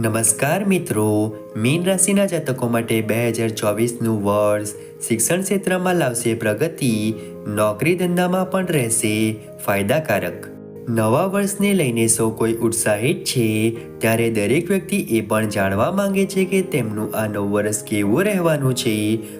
નમસ્કાર મિત્રો. મીન રાશિના જાતકો માટે બે હજાર ચોવીસનું વર્ષ શિક્ષણ ક્ષેત્રમાં લાવશે પ્રગતિ, નોકરી ધંધામાં પણ રહેશે ફાયદાકારક. નવા વર્ષને લઈને સૌ કોઈ ઉત્સાહિત છે. ત્યારે દરેક વ્યક્તિ એ પણ જાણવા માંગે છે કે તેમનું આ નવું વર્ષ કેવું રહેવાનું છે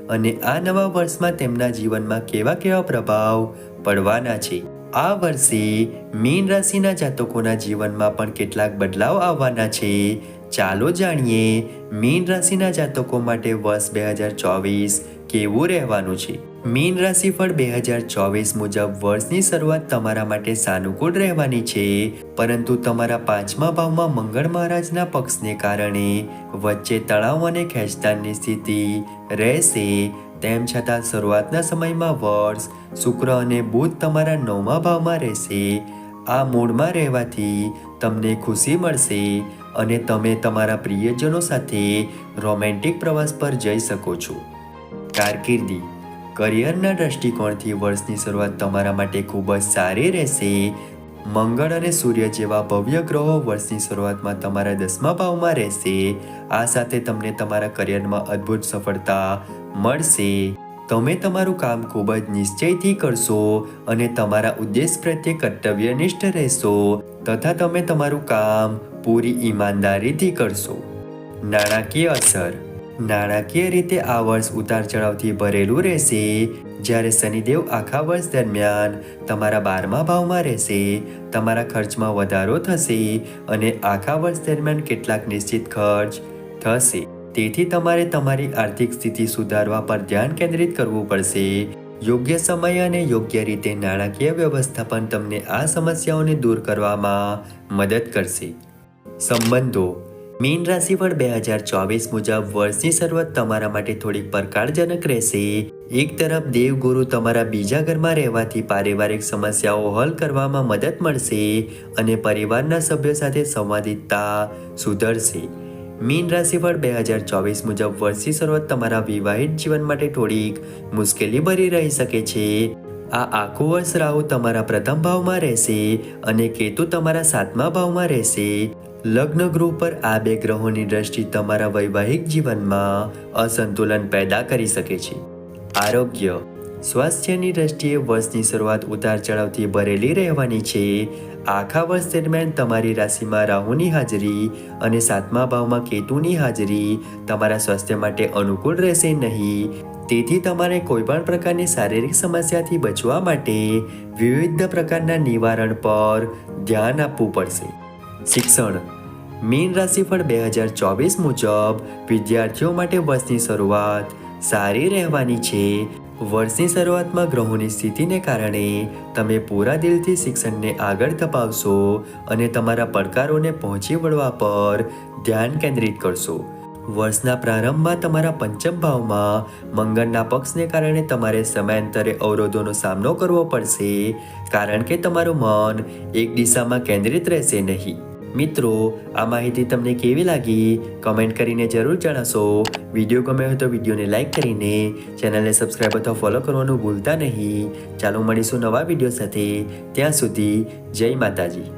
અને આ નવા વર્ષમાં તેમના જીવનમાં કેવા કેવા પ્રભાવ પડવાના છે. આ વર્ષે મીન રાશિના જાતકોના જીવનમાં પણ કેટલાક બદલાવ આવવાના છે. ચાલો જાણીએ મીન રાશિના જાતકો માટે વર્ષ બે હજાર ચોવીસ કેવું રહેવાનું છે? મીન રાશિફળ બે હજાર ચોવીસ મુજબ વર્ષની શરૂઆત તમારા માટે સાનુકૂળ રહેવાની છે, પરંતુ તમારા પાંચમા ભાવમાં મંગળ મહારાજના પક્ષને કારણે વચ્ચે તણાવ અને ખેંચતાણની સ્થિતિ રહેશે. તેમ છતાં શરૂઆતના સમયમાં વર્ષ, શુક્ર અને બુધ તમારા નવમા ભાવમાં રહેશે. આ મૂડમાં રહેવાથી તમને ખુશી મળશે. અને તમે તમારા પ્રિયજનો સાથે રોમેન્ટિક પ્રવાસ પર જઈ શકો છો. કારકિર્દી. કરિયરના દૃષ્ટિકોણથી વર્ષની શરૂઆત તમારા માટે ખૂબ જ સારી રહેશે. મંગળ અને સૂર્ય જેવા ભવ્ય ગ્રહો વર્ષની શરૂઆતમાં તમારા દસમા ભાવમાં રહેશે. આ સાથે તમને તમારા કરિયરમાં અદ્ભુત સફળતા મળશે. તમે તમારું કામ ખૂબ જ નિશ્ચયથી કરશો અને તમારા ઉદ્દેશ પ્રત્યે કર્તવ્યનિષ્ઠ રહેશો. તથા તમે તમારું કામ પૂરી ઈમાનદારીથી કરશો. નાણાકીય અસર. નાણાકીય રીતે આ વર્ષ ઉતાર ચઢાવથી ભરેલું રહેશે. જ્યારે શનિદેવ આખા વર્ષ દરમિયાન તમારા બારમા ભાવમાં રહેશે, તમારા ખર્ચમાં વધારો થશે અને આખા વર્ષ દરમિયાન કેટલાક નિશ્ચિત ખર્ચ થશે. તેથી તમારે તમારી આર્થિક સ્થિતિ સુધારવા પર ધ્યાન કેન્દ્રિત કરવું પડશે. યોગ્ય સમય અને યોગ્ય રીતે નાણાકીય વ્યવસ્થાપન તમને આ સમસ્યાઓને દૂર કરવામાં મદદ કરશે. સંબંધો. મીન રાશિફળ બે હજાર ચોવીસ મુજબ વર્ષની શરૂઆત તમારા માટે થોડીક પડકારજનક રહેશે. એક તરફ દેવગુરુ તમારા બીજા ઘરમાં રહેવાથી પારિવારિક સમસ્યાઓ હલ કરવામાં મદદ મળશે અને પરિવારના સભ્યો સાથે સંવાદિતતા સુધરશે. મીન રાશિફળ બે હજાર ચોવીસ મુજબ વર્ષની શરૂઆત તમારા વિવાહિત જીવન માટે થોડીક મુશ્કેલી ભરી રહી શકે છે. આ આખું વર્ષ રાહુ તમારા પ્રથમ ભાવમાં રહેશે અને કેતુ તમારા સાતમા ભાવમાં રહેશે. લગ્ન ગૃહ પર આ બે ગ્રહોની દ્રષ્ટિ તમારા વૈવાહિક જીવનમાં અસંતુલન પેદા કરી શકે છે. આરોગ્ય. સ્વાસ્થ્યની દ્રષ્ટિએ વર્ષની શરૂઆત ઉતાર ચઢાવથી ભરેલી રહેવાની છે. આખા વર્ષ દરમિયાન તમારી રાશિમાં રાહુની હાજરી અને સાતમા ભાવમાં કેતુની હાજરી તમારા સ્વાસ્થ્ય માટે અનુકૂળ રહેશે નહીં. તેથી તમારે કોઈપણ પ્રકારની શારીરિક સમસ્યાથી બચવા માટે વિવિધ પ્રકારના નિવારણ પર ધ્યાન આપવું પડશે. શિક્ષણ. મીન રાશિફળ બે હજાર ચોવીસ મુજબ વિદ્યાર્થીઓ માટે વર્ષની શરૂઆત સારી રહેવાની છે. વર્ષની શરૂઆતમાં ગ્રહોની સ્થિતિને કારણે તમે પૂરા દિલથી શિક્ષણને આગળ ધપાવશો અને તમારા પડકારોને પહોંચી વળવા પર ધ્યાન કેન્દ્રિત કરશો. વર્ષના પ્રારંભમાં તમારા પંચમ ભાવમાં મંગળના પક્ષને કારણે તમારે સમયાંતરે અવરોધોનો સામનો કરવો પડશે, કારણ કે તમારું મન એક દિશામાં કેન્દ્રિત રહેશે નહીં. મિત્રો, આ માહિતી તમને કેવી લાગી? કમેન્ટ કરીને જરૂર જણાવશો. વીડિયો ગમે હોય તો વિડીયોને લાઇક કરીને ચેનલને સબસ્ક્રાઈબ અથવા ફોલો કરવાનું ભૂલતા નહીં. ચાલો મળીશું નવા વીડિયો સાથે. ત્યાં સુધી જય માતાજી.